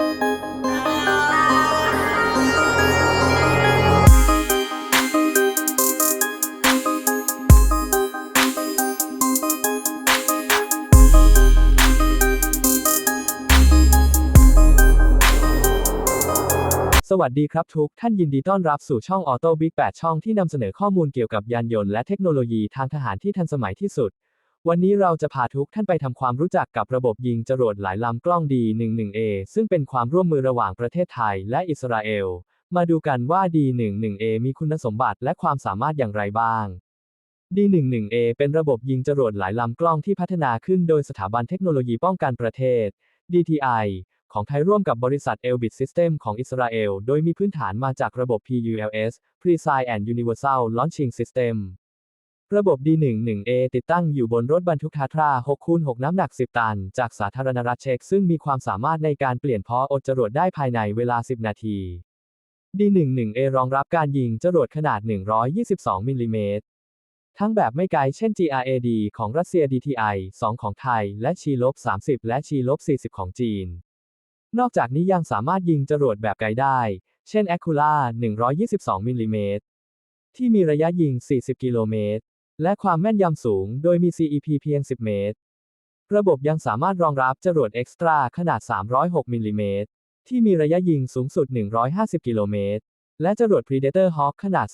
สวัสดีครับทุกท่านยินดีต้อนรับสู่ช่อง Auto Big 8ช่องที่นำเสนอข้อมูลเกี่ยวกับยานยนต์และเทคโนโลยีทางทหารที่ทันสมัยที่สุด วันนี้เราจะพาทุกท่านไปทำความรู้จักกับระบบยิงจรวดหลายลำกล้อง D11A ซึ่งเป็นความร่วมมือระหว่างประเทศไทยและอิสราเอล มาดูกันว่า D11A มีคุณสมบัติและความสามารถอย่างไรบ้าง D11A เป็นระบบยิงจรวดหลายลำกล้องที่พัฒนาขึ้นโดยสถาบันเทคโนโลยีป้องกันประเทศ DTI ของไทยร่วมกับบริษัท Elbit System ของอิสราเอล โดยมีพื้นฐานมาจากระบบ PULS Precise and Universal Launching System ระบบ D11A ติดตั้งอยู่บนรถบรรทุกทาทรา 6x6 น้ำหนัก 10 ตัน จากสาธารณรัฐเช็กซึ่งมีความสามารถในการเปลี่ยนเพาะอดจรวดได้ภายในเวลา 10 นาที D11A รองรับการยิงจรวดขนาด 122 มิลลิเมตร ทั้งแบบไม่ไกลเช่น GRAD ของรัสเซีย DTI 2 ของไทย และชีลบ30 และชีลบ40 ของจีน นอกจากนี้ยังสามารถยิงจรวดแบบไกลได้ เช่น Aquila 122 มิลลิเมตร ที่มีระยะยิง 40 กิโลเมตร และความแม่นยำสูง โดยมี CEP เพียง 10 เมตร ระบบยังสามารถรองรับจรวด Extra ขนาด 306 มิลลิเมตร ที่มีระยะยิงสูงสุด 150 กิโลเมตร และจรวด Predator Hawk ขนาด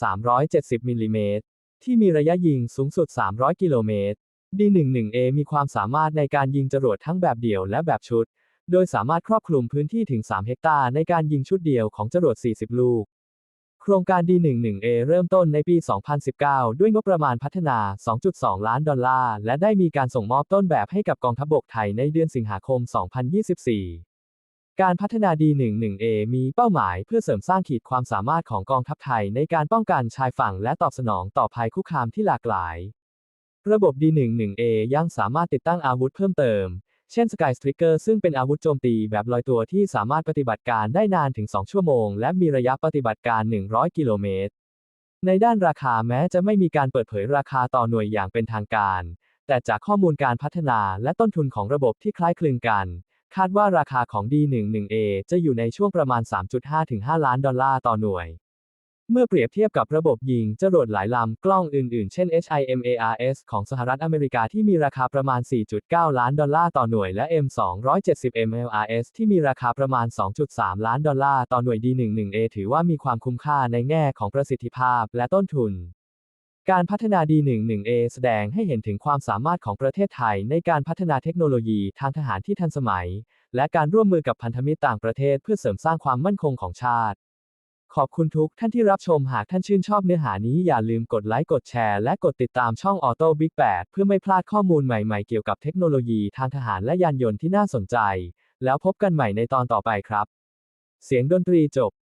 370 มิลลิเมตร ที่มีระยะยิงสูงสุด 300 กิโลเมตร D11A มีความสามารถในการยิงจรวดทั้งแบบเดี่ยวและแบบชุด โดยสามารถครอบคลุมพื้นที่ถึง 3 เฮกตาร์ในการยิงชุดเดียวของจรวด 40 ลูก ครงการ D11A เริ่มต้นในปี 2019 ด้วยงบประมาณพัฒนา 2.2 ล้านดอลลาร์ และได้มีการส่งมอบต้นแบบให้กับกองทัพบกไทยในเดือนสิงหาคม 2024 การพัฒนา D11A มีเป้าหมายเพื่อเสริมสร้างขีดความสามารถของกองทัพไทยในการป้องกันชายฝั่งและตอบสนองต่อภัยคุกคามที่หลากหลาย ระบบ D11A ยังสามารถติดตั้งอาวุธเพิ่มเติม เช่น Sky Striker ซึ่งเป็นอาวุธโจมตีแบบลอยตัวที่สามารถปฏิบัติการได้นานถึง 2 ชั่วโมง และมีระยะปฏิบัติการ 100 กิโลเมตร ในด้านราคาแม้จะไม่มีการเปิดเผยราคาต่อหน่วยอย่างเป็นทางการ แต่จากข้อมูลการพัฒนาและต้นทุนของระบบที่คล้ายคลึงกัน คาดว่าราคาของ D11A จะอยู่ในช่วงประมาณ 3.5-5ล้านดอลลาร์ต่อหน่วย เมื่อเปรียบเทียบกับระบบยิงจรวดหลายลำกล้องอื่นๆ เช่น HIMARS ของสหรัฐอเมริกาที่มีราคาประมาณ 4.9 ล้านดอลลาร์ต่อหน่วยและ M270 MLRS ที่มีราคาประมาณ 2.3 ล้านดอลลาร์ต่อหน่วย D11A ถือว่ามีความคุ้มค่าในแง่ของประสิทธิภาพและต้นทุน การพัฒนา D11A แสดงให้เห็นถึงความสามารถของประเทศไทยในการพัฒนาเทคโนโลยีทางทหารที่ทันสมัย และการร่วมมือกับพันธมิตรต่างประเทศเพื่อเสริมสร้างความมั่นคงของชาติ ขอบคุณทุกท่านที่รับชมหากท่านชื่นชอบเนื้อหานี้อย่าลืมกดไลค์กดแชร์และกดติดตามช่อง Auto Big 8 เพื่อไม่พลาดข้อมูลใหม่ๆเกี่ยวกับเทคโนโลยีทางทหารและยานยนต์ที่น่าสนใจ แล้วพบกันใหม่ในตอนต่อไปครับ เสียงดนตรีจบ